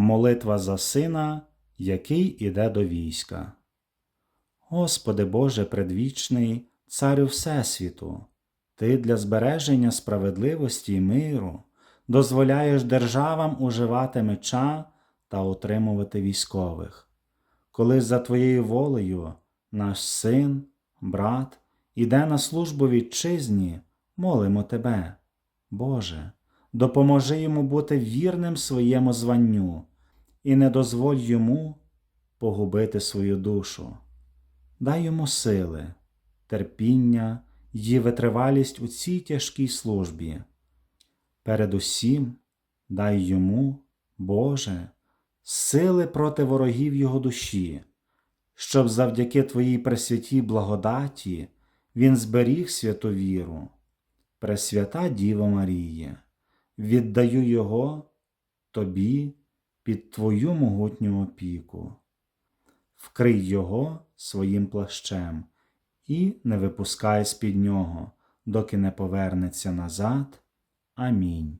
Молитва за сина, який іде до війська. Господи Боже предвічний, Царю Всесвіту, Ти для збереження справедливості і миру дозволяєш державам уживати меча та утримувати військових. Коли за Твоєю волею наш син, брат іде на службу вітчизні, молимо Тебе, Боже, допоможи йому бути вірним своєму званню і не дозволь йому погубити свою душу. Дай йому сили, терпіння й витривалість у цій тяжкій службі. Передусім, дай йому, Боже, сили проти ворогів його душі, щоб завдяки Твоїй пресвятій благодаті він зберіг святу віру. Пресвята Діво Маріє, віддаю його Тобі під Твою могутню опіку. Вкрий його своїм плащем і не випускай з-під нього, доки не повернеться назад. Амінь.